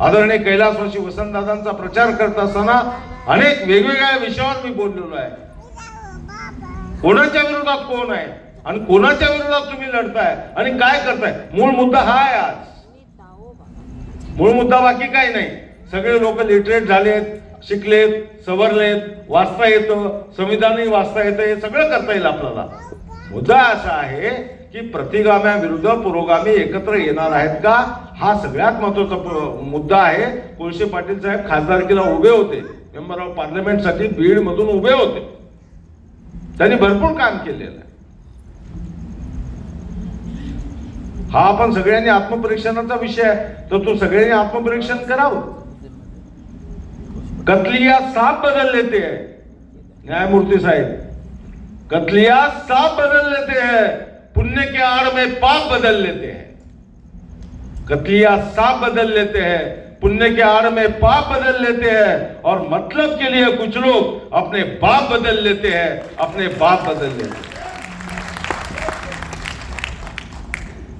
आदरणीय कैलासवासी वसंतदादांचा प्रचार करत असताना अनेक वेगवेगळ्या विषयावर मी बोललेलो आहे. कोणाच्या विरोधात कोण आहे? आणि कोणाच्या विरोधात तुम्ही लढताय? आणि काय करताय? मूळ मुद्दा हा आहे आज. मूळ मुद्दा बाकी काही नाही. सगळे लोक लिटरेट झालेत शिकलेत सवरलेत वाचता येतं संविधानही वाचता येतं हे सगळं करता येईल आपल्याला. मुद्दा असा आहे की प्रतिगाम्या विरुद्ध पुरोगामी एकत्र येणार आहेत का? हा सगळ्यात महत्त्वाचा मुद्दा आहे. कोळशे पाटील साहेब खासदारकीला उभे होते. मेंबर ऑफ पार्लमेंटसाठी बीड मधून उभे होते. त्यांनी भरपूर काम केलेलं आहे. हा आपण सगळ्यांनी आत्मपरीक्षणाचा विषय आहे. तर तो सगळ्यांनी आत्मपरीक्षण करावं. कतलिया साप बदल लेते न्यायमूर्ती साहेब साहब कतलिया साफ बदल लेते हैं पुण्य के आड़ में पाप बदल लेते हैं। कतलिया साफ़ बदल लेते हैं पुण्य के आड़ में पाप बदल लेते हैं और मतलब के लिए कुछ लोग अपने बाप बदल लेते हैं अपने बाप बदल लेते हैं।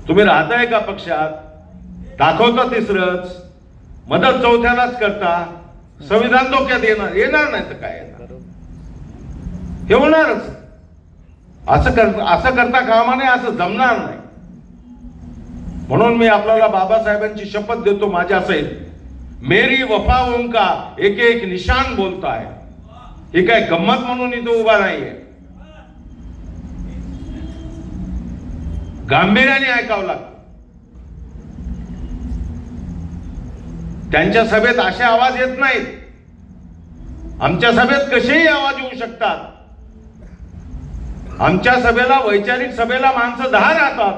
तुम्ही राहताय का पक्षात? दाखवता तिसरंच मदत चौथ्यालाच करता संविधान धोक्यात येणार येणार नाही तर काय येणार हे होणारच असं कर असं करता कामा नये असं जमणार नाही. म्हणून मी आपल्याला बाबासाहेबांची शपथ देतो माझ्या सहित मेरी वफाओं का एक एक निशान बोलता है ही काय गंमत म्हणून इथं उभा नाहीये. गांभीर्याने ऐकावं लागतं. त्यांच्या सभेत असे आवाज येत नाहीत. आमच्या सभेत कसेही आवाज येऊ शकतात? आमच्या सभेला वैचारिक सभेला माणसं दहा राहतात.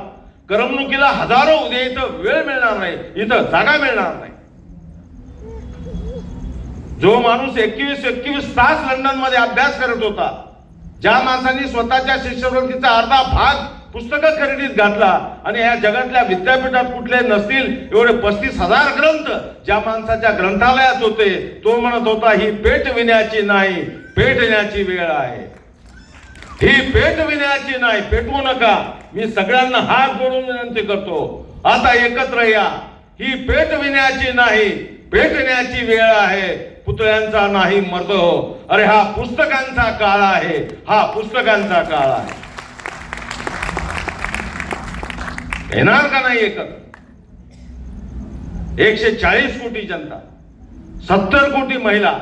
करमणुकीला हजारो उद्या इथं वेळ मिळणार नाही. इथं जागा मिळणार नाही. जो माणूस एकवीस एकवीस तास लंडनमध्ये अभ्यास करत होता ज्या माणसांनी स्वतःच्या शिष्यवृत्तीचा अर्धा भाग पुस्तकं खरेदीत घातला आणि या जगातल्या विद्यापीठात कुठले नसतील एवढे पस्तीस हजार ग्रंथ ज्या माणसाच्या ग्रंथालयात होते तो म्हणत होता ही पेट विण्याची नाही पेटण्याची वेळ आहे. ही पेटविण्याची नाही पेटवू नका. मी सगळ्यांना हात जोडून विनंती करतो. आता एकत्र या. ही पेटविण्याची नाही पेटण्याची वेळ आहे. पुतळ्यांचा नाही मर्द हो. अरे हा पुस्तकांचा काळ आहे. हा पुस्तकांचा काळ आहे. येणार का नाही एकत्र? एकशे चाळीस कोटी जनता सत्तर कोटी महिला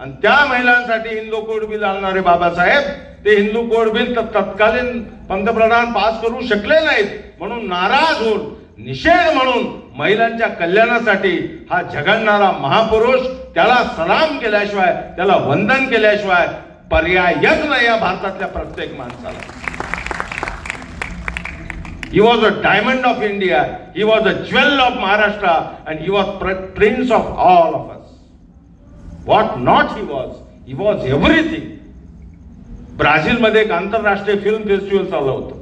आणि त्या महिलांसाठी हिंदू कोड बिल आणणारे बाबासाहेब ते हिंदू कोड बिल तत्कालीन पंतप्रधान पास करू शकले नाहीत म्हणून नाराज होऊन निषेध म्हणून महिलांच्या कल्याणासाठी हा झगडणारा महापुरुष त्याला सलाम केल्याशिवाय त्याला वंदन केल्याशिवाय पर्यायच नाही या भारतातल्या प्रत्येक माणसाला he was a diamond of India he was a jewel of Maharashtra and he was prince of all of us us. Not he was he was everything. ब्राझीलमध्ये एक आंतरराष्ट्रीय फिल्म फेस्टिवल चाललं होतं.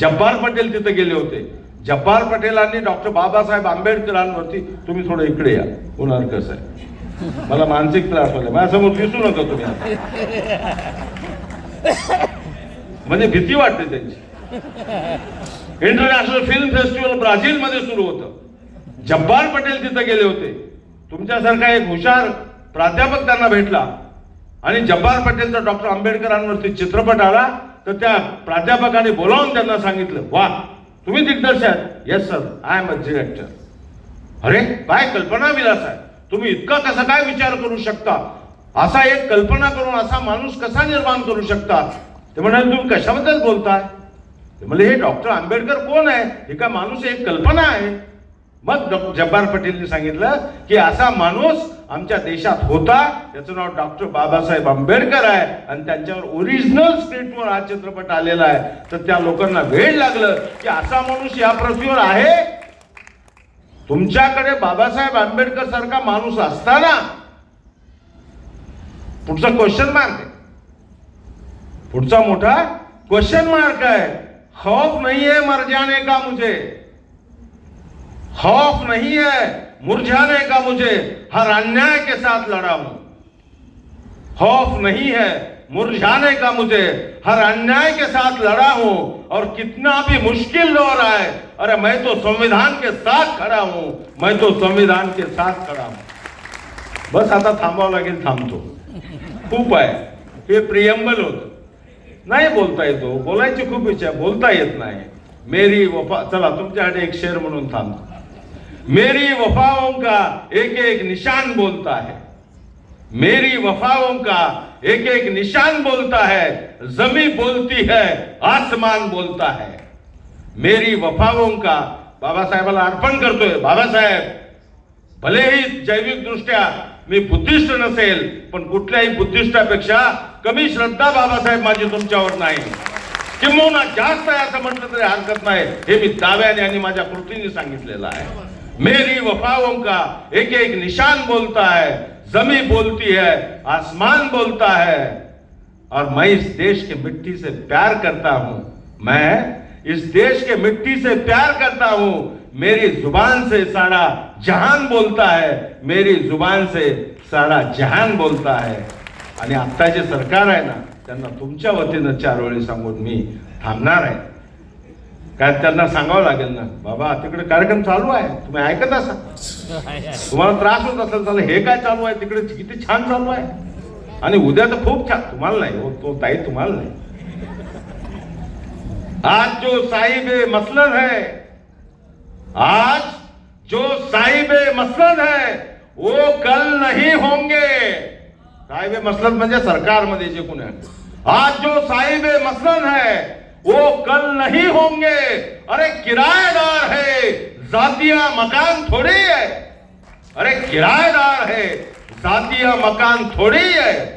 जब्बार पटेल तिथे गेले होते. जब्बार पटेलांनी डॉक्टर बाबासाहेब आंबेडकरांवरती तुम्ही थोडं इकडे या कुणाल कसं आहे. मला मानसिक त्रास होतो माझ्यासमोर दिसू नका तुम्ही आता. म्हणजे भीती वाटते त्यांची. इंटरनॅशनल फिल्म फेस्टिवल ब्राझीलमध्ये सुरू होतं. जब्बार पटेल तिथे गेले होते. तुमच्यासारखा एक हुशार प्राध्यापक त्यांना भेटला. आणि जब्बार पटेलचा डॉक्टर आंबेडकरांवरती चित्रपट आला तर त्या प्राध्यापकाने बोलावून त्यांना सांगितलं वा तुम्ही दिग्दर्शक. Yes sir I am a director अरे काय कल्पना विलास आहे? तुम्ही इतका कसा काय विचार करू शकता? असा एक कल्पना करून असा माणूस कसा निर्माण करू शकता? ते म्हणाले तुम्ही कशाबद्दल बोलताय? म्हणजे हे डॉक्टर आंबेडकर कोण आहे? हे काय माणूस एक कल्पना आहे? मग डॉक्टर जब्बार पटेलने सांगितलं की असा माणूस आमच्या देशात होता त्याचं नाव डॉक्टर बाबासाहेब आंबेडकर आहे आणि त्यांच्यावर ओरिजिनल स्क्रिप्टवर हा चित्रपट आलेला आहे. तर त्या लोकांना वेळ लागलं की असा माणूस या पृथ्वीवर आहे? तुमच्याकडे बाबासाहेब आंबेडकर सारखा माणूस असताना पुढचा क्वेश्चन मार्क आहे. पुढचा मोठा क्वेश्चन मार्क आहे. खौफ नाहीये है मर का मुझे? खौफ नहीं है मुरझाने का मुझे हर अन्याय के साथ लड़ा हूँ। खौफ नहीं है मुरझाने का मुझे हर अन्याय के साथ लड़ा हूँ। और कितना भी मुश्किल दौर आए अरे मैं तो संविधान के साथ खड़ा हूँ मैं तो संविधान के साथ खड़ा हूँ। बस आता थांबावं लागेल थांबतो। खूप आहे. हे प्रियंबल होत. नाही बोलता येतो. बोलायची खूप इच्छा आहे, बोलता येत नाही. मेरी वफा चला तुमच्यासाठी एक शेर म्हणून थांबतो. मेरी वफाओं का एक एक निशान बोलता है। मेरी वफाओं का एक एक निशान बोलता है। जमी बोलती है आसमान बोलता है। मेरी वफाओं का बाबासाहेबाला अर्पण करतोय बाबासाहेब भलेही जैविक दृष्ट्या मी बुद्धिस्ट नसेल पण कुठल्याही बुद्धिस्टापेक्षा कमी श्रद्धा बाबासाहेब माझी तुमच्यावर नाही. किंबहुना जास्त आहे असं म्हटलं तरी हरकत नाही. हे मी दाव्याने आणि माझ्या कृतीने सांगितलेलं आहे. मेरी वफाओं का एक एक निशान बोलता है जमी बोलती है आसमान बोलता है। और मैं इस देश के मिट्टी से प्यार करता हूं। मैं इस देश के मिट्टी से प्यार करता हूं। मेरी जुबान से सारा जहान बोलता है। मेरी जुबान से सारा जहान बोलता है। आणि आता जे सरकार आहे ना त्यांना तुमच्या वतीनं चार वेळी सांगून मी थांबणार आहे. कारण त्यांना सांगावं लागेल ना बाबा तिकडे कार्यक्रम चालू आहे तुम्ही ऐकत असा. तुम्हाला त्रास होत असेल तर हे काय चालू आहे तिकडे किती छान चालू आहे. आणि उद्या तर खूप छान तुम्हाला नाही हो तो ताई तुम्हाला नाही. आज जो साहिब मसलन है आज जो साहिब मसलन है वो कल नहीं होंगे. साहिब मसलन म्हणजे सरकारमध्ये जे कोण आहे. आज जो साहिब मसलन है वो कल नहीं होंगे। अरे किराएदार है। जातिया मकान थोड़ी है। अरे किराएदार है। जातिया मकान थोड़ी है।